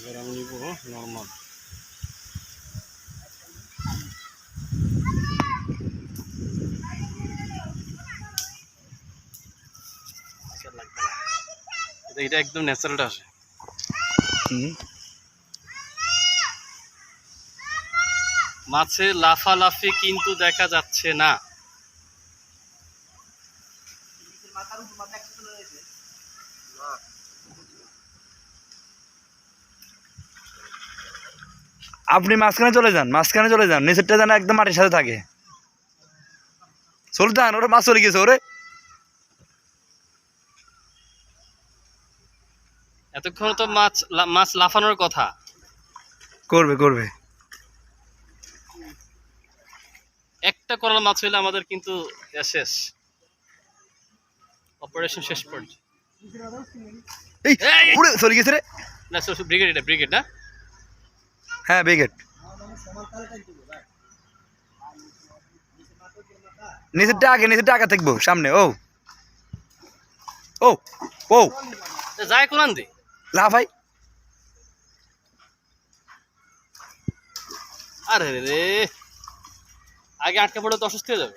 এবার আমি নিব নর্মাল এটা এটা একদম ন্যাচারালটা আসে মাছে লাফালাফি কিন্তু দেখা যাচ্ছে না। আপনি মাঝখানে চলে যান মাঝখানে চলে যান নিচেরটা যেন একদম মাটির সাথে থাকে। সুলতান ওরে মাছ চলে গেছে ওরে। এতক্ষণ তো মাছ মাছ লাফানোর কথা। করবে করবে। একটা করাল মাছ হইলে আমাদের কিন্তু শেষ। অপারেশন শেষ পর্যন্ত। এই! উড়ে চলে গেছে রে। না ব্রিগেড এটা ব্রিগেড না? হ্যাঁ বিগেট নিচেরটা আগে নিচেরটা আগে থাকব সামনে ও। ও ও। তা যায় কোরআন দি লা ভাই। আরে রে রে। আগে আটকে পড়লে তো অসুস্থ হয়ে যাবে।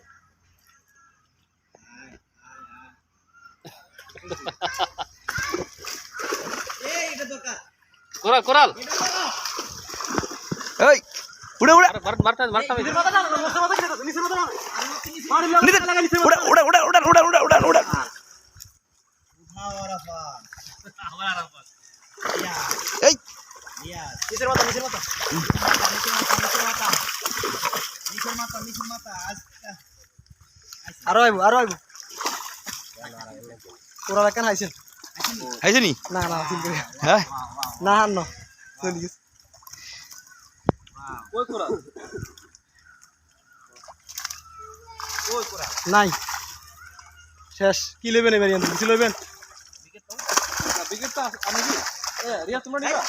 কোরাল কোরাল এই উড়ে উড়ে। এই। নিচের মাথা নিচের মাথা। নিচের মাথা নিচের মাথা নিচের মাথা আরও আইব আরও আইব। তোরা কেন হাইছেন হাইছেনি না না হ্যাঁ। না না না কই কোরাল কই নাই। শেষ। কি লেবেন এবার ইয়ান কিছু লেবেন বিকেট তো আমি কি? এ রিয়া তোমরা নিবা?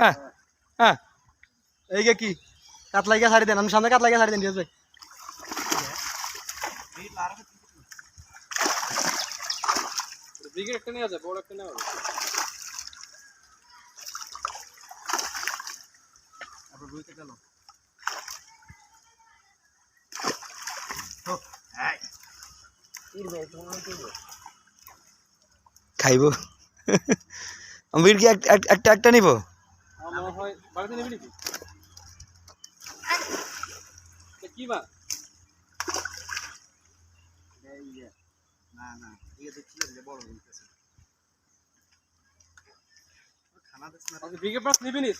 হ্যাঁ হ্যাঁ কি? কাতলাই গিয়ে ছাড়ি দেন। আমি সামনে কাতলাই গিয়ে ছাড়ি দেন ঠিক আছে ব্রিগেড একটা নিয়ে যায় বড় একটা নেওয়া রুইতে খাইব। আমি কি একটা একটা নিব? কি বা না না ঠিক আছে ঠিক আছে বড় বিগে প্লাস নিবি নি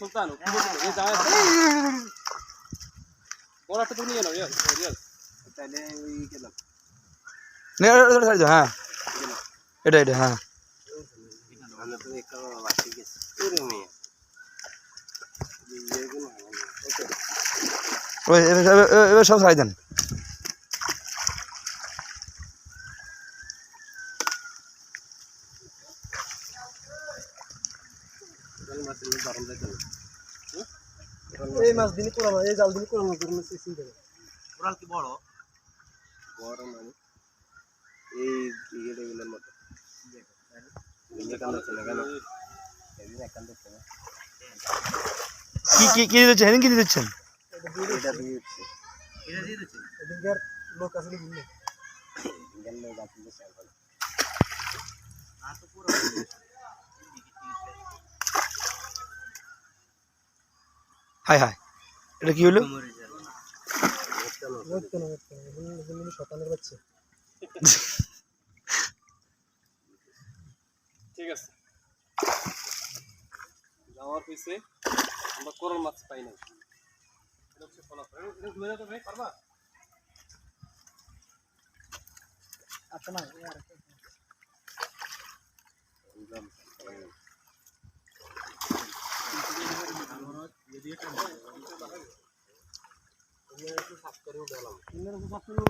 বড় একটা তুমি নিয়ে নাও ওই গেলাম হ্যাঁ। এটা এটা হ্যাঁ। এবার সব সাই এই মাছ দিনই পুরানো এই জাল দিনই পুরানো করে মাছ চিন্তা করি কোরাল কি বড়? বড় মানে? এই ইয়েটা এগুলোর মতো। কি কি কি দিচ্ছেন এদিন কি দিচ্ছেন এটা দিয়ে দিচ্ছে। এটা দিয়ে দিচ্ছে। এদিনকার লোক আসলে বুঝলে এখানে লোক আছে শেয়ার করে আর তো পুরো হাই হাই এটা কি হলো? ঠিক আছে। যাওয়ার পিছে আমরা কোরাল মাছ পাই না এটা হচ্ছে ফলাফল। এটা- ভাই পারবা? আচ্ছা না সাফ করে